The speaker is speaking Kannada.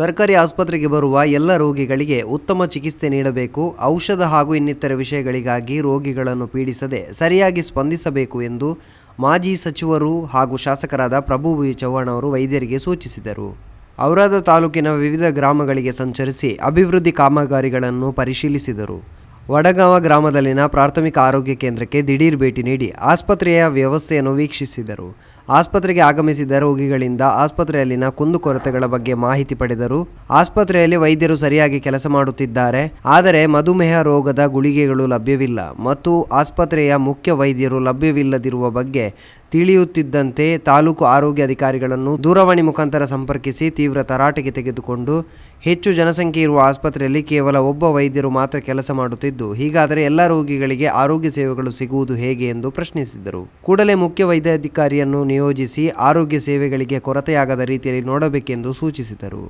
ಸರ್ಕಾರಿ ಆಸ್ಪತ್ರೆಗೆ ಬರುವ ಎಲ್ಲ ರೋಗಿಗಳಿಗೆ ಉತ್ತಮ ಚಿಕಿತ್ಸೆ ನೀಡಬೇಕು, ಔಷಧ ಹಾಗೂ ಇನ್ನಿತರ ವಿಷಯಗಳಿಗಾಗಿ ರೋಗಿಗಳನ್ನು ಪೀಡಿಸದೆ ಸರಿಯಾಗಿ ಸ್ಪಂದಿಸಬೇಕು ಎಂದು ಮಾಜಿ ಸಚಿವರು ಹಾಗೂ ಶಾಸಕರಾದ ಪ್ರಭು ಚವ್ಹಾಣ್ ಅವರು ವೈದ್ಯರಿಗೆ ಸೂಚಿಸಿದರು. ಔರಾದ ತಾಲೂಕಿನ ವಿವಿಧ ಗ್ರಾಮಗಳಿಗೆ ಸಂಚರಿಸಿ ಅಭಿವೃದ್ಧಿ ಕಾಮಗಾರಿಗಳನ್ನು ಪರಿಶೀಲಿಸಿದರು. ವಡಗಾಂವ ಗ್ರಾಮದಲ್ಲಿನ ಪ್ರಾಥಮಿಕ ಆರೋಗ್ಯ ಕೇಂದ್ರಕ್ಕೆ ದಿಢೀರ್ ಭೇಟಿ ನೀಡಿ ಆಸ್ಪತ್ರೆಯ ವ್ಯವಸ್ಥೆಯನ್ನು ವೀಕ್ಷಿಸಿದರು. ಆಸ್ಪತ್ರೆಗೆ ಆಗಮಿಸಿದ ರೋಗಿಗಳಿಂದ ಆಸ್ಪತ್ರೆಯಲ್ಲಿನ ಕುಂದುಕೊರತೆಗಳ ಬಗ್ಗೆ ಮಾಹಿತಿ ಪಡೆದರು. ಆಸ್ಪತ್ರೆಯಲ್ಲಿ ವೈದ್ಯರು ಸರಿಯಾಗಿ ಕೆಲಸ ಮಾಡುತ್ತಿದ್ದಾರೆ. ಆದರೆ ಮಧುಮೇಹ ರೋಗದ ಗುಳಿಗೆಗಳು ಲಭ್ಯವಿಲ್ಲ. ಮತ್ತು ಆಸ್ಪತ್ರೆಯ ಮುಖ್ಯ ವೈದ್ಯರು ಲಭ್ಯವಿಲ್ಲದಿರುವ ಬಗ್ಗೆ ತಿಳಿಯುತ್ತಿದ್ದಂತೆ ತಾಲೂಕು ಆರೋಗ್ಯ ಅಧಿಕಾರಿಗಳನ್ನು ದೂರವಾಣಿ ಮುಖಾಂತರ ಸಂಪರ್ಕಿಸಿ ತೀವ್ರ ತರಾಟೆಗೆ ತೆಗೆದುಕೊಂಡು ಹೆಚ್ಚು ಜನಸಂಖ್ಯೆ ಇರುವ ಆಸ್ಪತ್ರೆಯಲ್ಲಿ ಕೇವಲ ಒಬ್ಬ ವೈದ್ಯರು ಮಾತ್ರ ಕೆಲಸ ಮಾಡುತ್ತಿದ್ದು, ಹೀಗಾದರೆ ಎಲ್ಲ ರೋಗಿಗಳಿಗೆ ಆರೋಗ್ಯ ಸೇವೆಗಳು ಸಿಗುವುದು ಹೇಗೆ ಎಂದು ಪ್ರಶ್ನಿಸಿದರು. ಕೂಡಲೇ ಮುಖ್ಯ ವೈದ್ಯಾಧಿಕಾರಿಯನ್ನು ನಿಯೋಜಿಸಿ ಆರೋಗ್ಯ ಸೇವೆಗಳಿಗೆ ಕೊರತೆಯಾಗದ ರೀತಿಯಲ್ಲಿ ನೋಡಬೇಕೆಂದು ಸೂಚಿಸಿದರು.